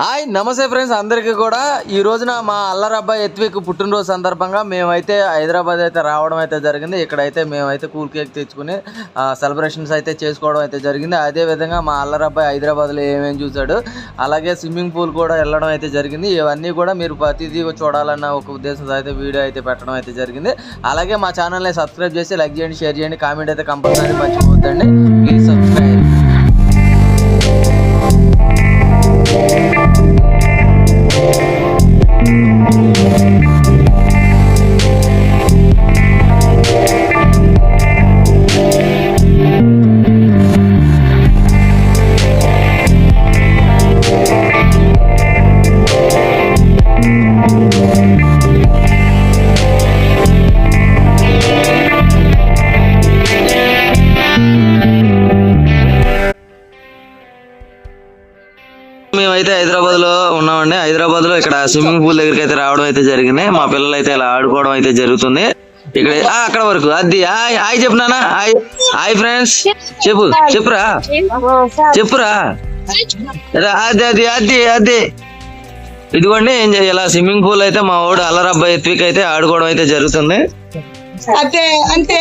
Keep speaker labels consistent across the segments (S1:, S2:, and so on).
S1: Hi నమస్తే friends అందరికీ కూడా. ఈ రోజున మా అల్లరబ్బాయి ఎత్విక్ పుట్టినరోజు సందర్భంగా మేమైతే హైదరాబాద్ అయితే రావడం అయితే జరిగింది. ఇక్కడైతే మేమైతే కూల్ కేక్ తెచ్చుకుని సెలబ్రేషన్స్ అయితే చేసుకోవడం అయితే జరిగింది. అదే విధంగా మా అల్లరబ్బాయి హైదరాబాద్లో ఏమేమి చూశాడు అలాగే స్విమ్మింగ్ పూల్ కూడా వెళ్ళడం అయితే జరిగింది. ఇవన్నీ కూడా మీరు ప్రతిదీ చూడాలన్న ఒక ఉద్దేశంతో అయితే వీడియో అయితే పెట్టడం అయితే జరిగింది. అలాగే మా ఛానల్ని సబ్స్క్రైబ్ చేసి లైక్ చేయండి షేర్ చేయండి కామెంట్ అయితే కంపల్సరీ మర్చిపోద్దండి ప్లీజ్ సబ్స్క్రైబ్ మేమైతే హైదరాబాద్లో ఉన్నామండి. హైదరాబాద్లో ఇక్కడ స్విమ్మింగ్ పూల్ దగ్గరికి అయితే రావడం అయితే జరిగింది. మా పిల్లలు అయితే ఇలా ఆడుకోవడం అయితే జరుగుతుంది. ఇక్కడ అక్కడ వరకు. అది hi hi hi hi friends. చెప్పు చెప్పురా. చెప్పురా. అది అది అది అది ఇదిగోండి ఏం చేయాలి ఇలా స్విమ్మింగ్ పూల్ అయితే మా వాడు అల్లరబ్బాయి ఎత్తికి అయితే ఆడుకోవడం అయితే జరుగుతుంది.
S2: అంతే అంతే.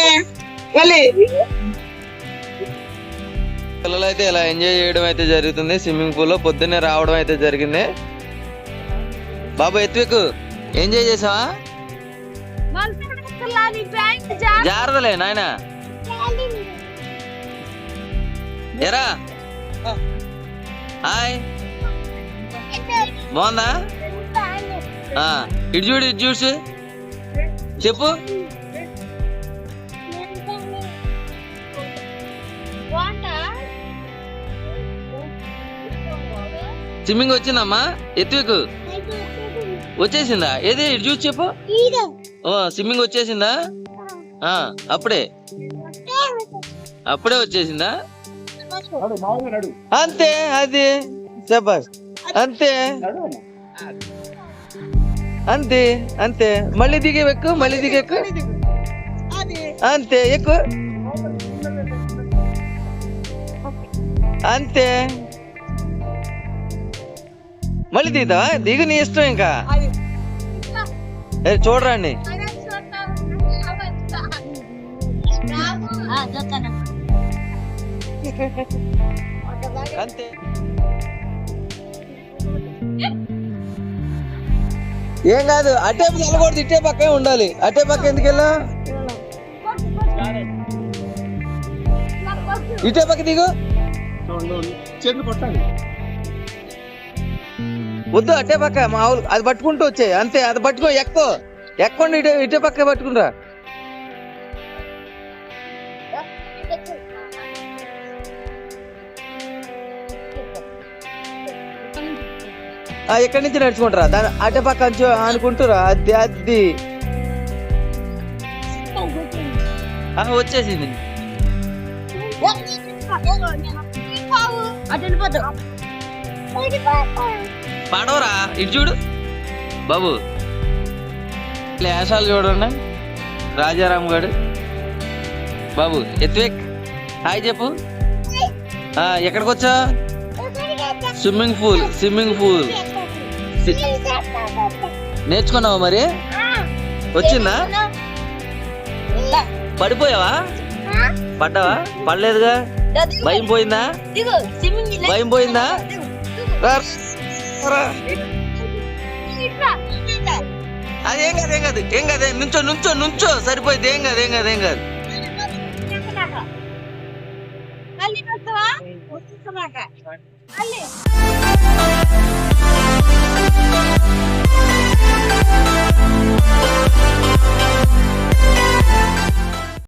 S1: పిల్లలు అయితే ఇలా ఎంజాయ్ చేయడం అయితే జరుగుతుంది. స్విమ్మింగ్ పూల్లో పొద్దున్నే రావడం అయితే జరిగింది. బాబు ఎత్విక్ ఎంజాయ్ చేసావా? జాగ్రత్తలే నాయన. ఎరా. హాయ్. బాగుందా? ఆ, ఇటు చూడు ఇటు చూసి చెప్పు. స్విమ్మింగ్ వచ్చిందమ్మా. ఎత్విక్ వచ్చేసిందా? ఏది? ఇటు చూసి చెప్పు. ఓ స్విమ్మింగ్ వచ్చేసిందా? ఆ, అప్పుడే. అప్పుడే వచ్చేసిందా? అంతే అది. శబాష్ అంతే. అంతే అంతే. మళ్ళీ దిగి ఎక్కు మళ్ళీ దిగి ఎక్కు. అంతే ఎక్కు. అంతే. మళ్ళీ దిగుతావా దిగు నీ ఇష్టం ఇంకా. చూడరండి. అంతే. ఏం కాదు అటే వెళ్ళకూడదు ఇటే పక్కే ఉండాలి. అటే పక్క ఎందుకు వెళ్ళా? ఇటే పక్క దిగు.
S3: చేతులు కొట్టాలి.
S1: వద్దు అట్టే పక్క మామూలు అది పట్టుకుంటూ వచ్చే అంతే అది పట్టుకో ఎక్కో. ఎక్కండి ఇటే ఇటే పక్క పట్టుకుంటా. ఎక్కడి నుంచి నడుచుకుంటారా? దాని అటే పక్క అంచు అనుకుంటారా అది అది. ఆ, వచ్చేసింది. పడవరా ఇటు చూడు. బాబు. లేసాలు చూడండి. రాజారాం గారు. బాబు ఎత్వేక్ హాయ్ చెప్పు. ఎక్కడికి వచ్చా? Swimming pool swimming pool. నేర్చుకున్నావా మరి? వచ్చిందా? పడిపోయావా? పడ్డావా? పడలేదుగా? భయం పోయిందా? భయం పోయిందా. అదేం కాదు ఏం కాదు ఏం కాదు. నుంచో నుంచో నుంచో. సరిపోయింది ఏం కాదు ఏం కాదు ఏం కాదు.
S2: మళ్ళీ.